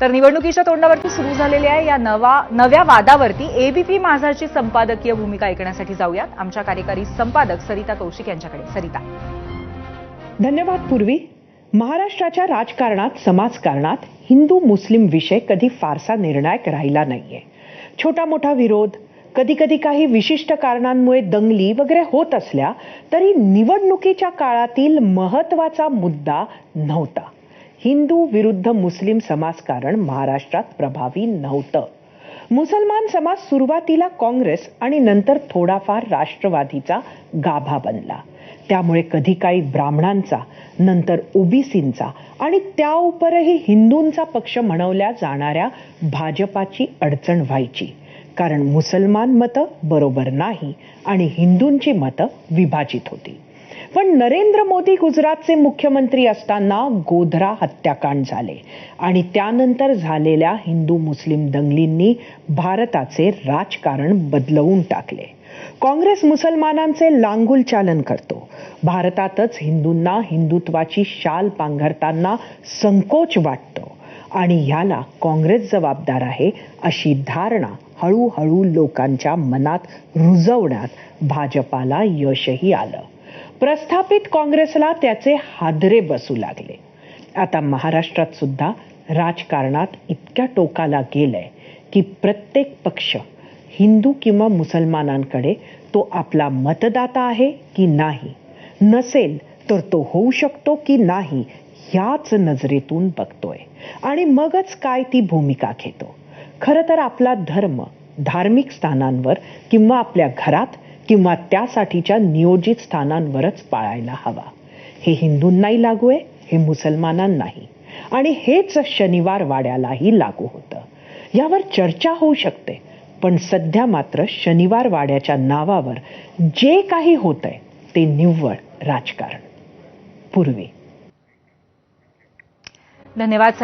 तर निवडणुकीच्या तोंडावरती सुरू झालेल्या या नवा नव्या वादावरती एबीपी माझाची संपादकीय भूमिका ऐकण्यासाठी जाऊयात. आमच्या कार्यकारी संपादक सरिता कौशिक यांच्याकडे. सरिता. धन्यवाद पूर्वी. महाराष्ट्राच्या राजकारणात समाजकारणात हिंदू मुस्लिम विषय कधी फारसा निर्णायक राहिला नाहीये. छोटा मोठा विरोध कधी कधी काही विशिष्ट कारणांमुळे दंगली वगैरे होत असल्या तरी निवडणुकीच्या काळातील महत्त्वाचा मुद्दा नव्हता. हिंदू विरुद्ध मुस्लिम समाजकारण महाराष्ट्रात प्रभावी नव्हतं. मुसलमान समाज सुरुवातीला काँग्रेस आणि नंतर थोडाफार राष्ट्रवादीचा गाभा बनला. त्यामुळे कधी काही ब्राह्मणांचा नंतर ओबीसींचा आणि त्या उपरही हिंदूंचा पक्ष म्हणवल्या जाणाऱ्या भाजपाची अडचण व्हायची. कारण मुसलमान मतं बरोबर नाही आणि हिंदूंची मतं विभाजित होती. पण नरेंद्र मोदी गुजरातचे मुख्यमंत्री असताना गोधरा हत्याकांड झाले आणि त्यानंतर झालेल्या हिंदू मुस्लिम दंगलींनी भारताचे राजकारण बदलवून टाकले. काँग्रेस मुसलमानांचे लांगुल चालन करतो. भारतातच हिंदूंना हिंदुत्वाची शाल पांघरताना संकोच वाटतो आणि ह्याला काँग्रेस जबाबदार आहे अशी धारणा हळूहळू लोकांच्या मनात रुजवण्यात भाजपाला यशही आलं. प्रस्थापित काँग्रेसला त्याचे हादरे बसू लागले. आता महाराष्ट्रात सुद्धा राजकारणात इतक्या टोकाला गेलंय की प्रत्येक पक्ष हिंदू किंवा मुसलमानांकडे तो आपला मतदाता आहे की नाही? नसेल तर तो होऊ शकतो की नाही ह्याच नजरेतून बघतोय. आणि मगच काय ती भूमिका घेतो? खरं तर आपला धर्म धार्मिक स्थानांवर किंवा आपल्या घरात किंवा त्यासाठीच्या नियोजित स्थानांवरच पाळायला हवा. हे हिंदूंनाही लागू आहे हे मुसलमानांनाही. आणि हेच शनिवार वाड्यालाही लागू होतं. यावर चर्चा होऊ शकते पण सध्या मात्र शनिवार वाड्याच्या नावावर जे काही होतंय ते निव्वळ राजकारण. पूर्वी. धन्यवाद.